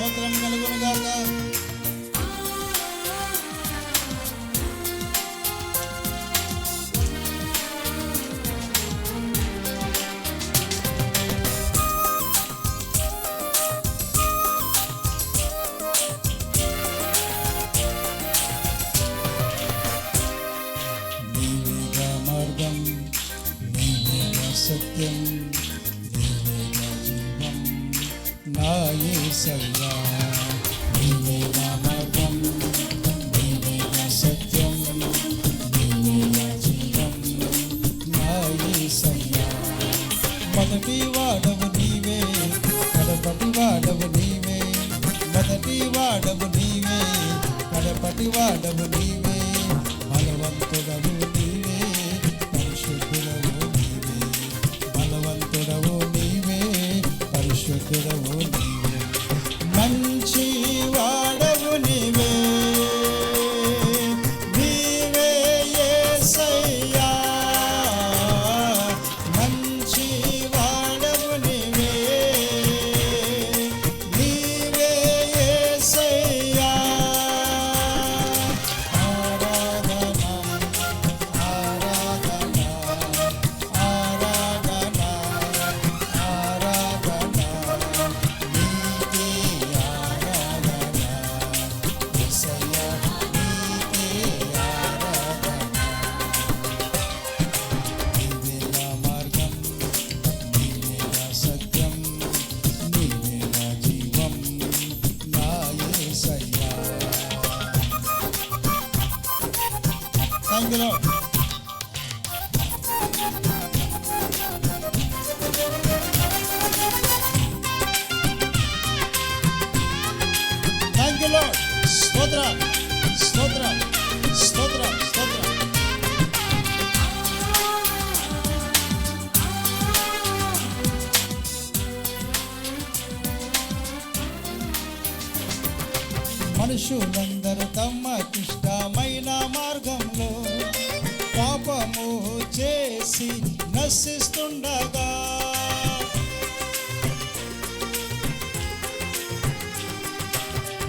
స్తోత్రం కలుగునుగాక సాగులో థ్యాంక్ యూ లాడ్ స్తోత్ర స్తోత్ర స్తోత్ర స్తోత్ర మనుషులందరూ తమ ఇష్టమైన మా మనిషి నశిస్తుండగా.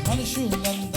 మనుషులంతా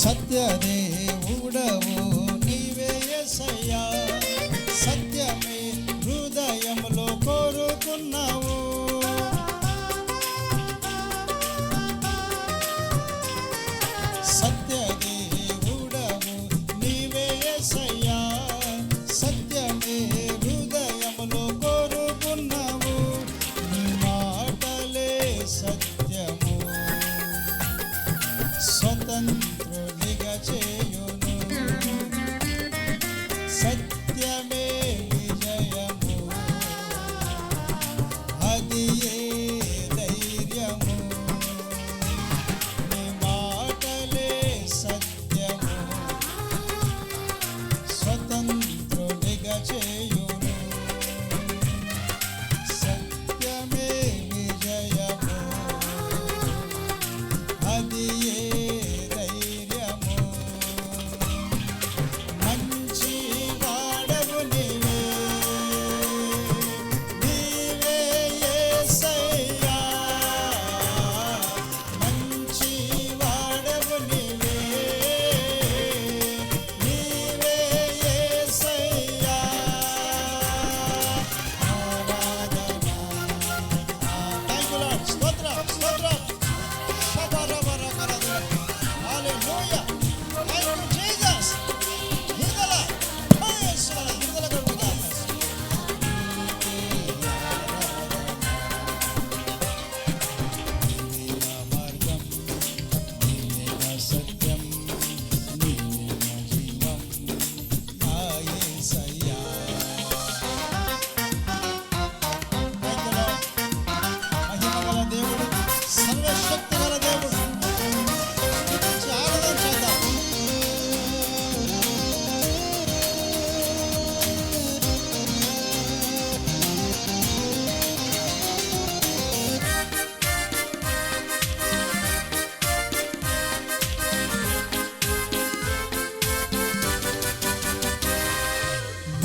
సత్యదేవుడవు నీవే ఎసయ్యా సత్యమే హృదయంలో కోరుతున్నావు సత్యదేవుడవు నీవే ఎసయ్యా సత్యమే హృదయంలో కోరుకున్నావు. నీ మాటలే సత్యము. స్వతంత్ర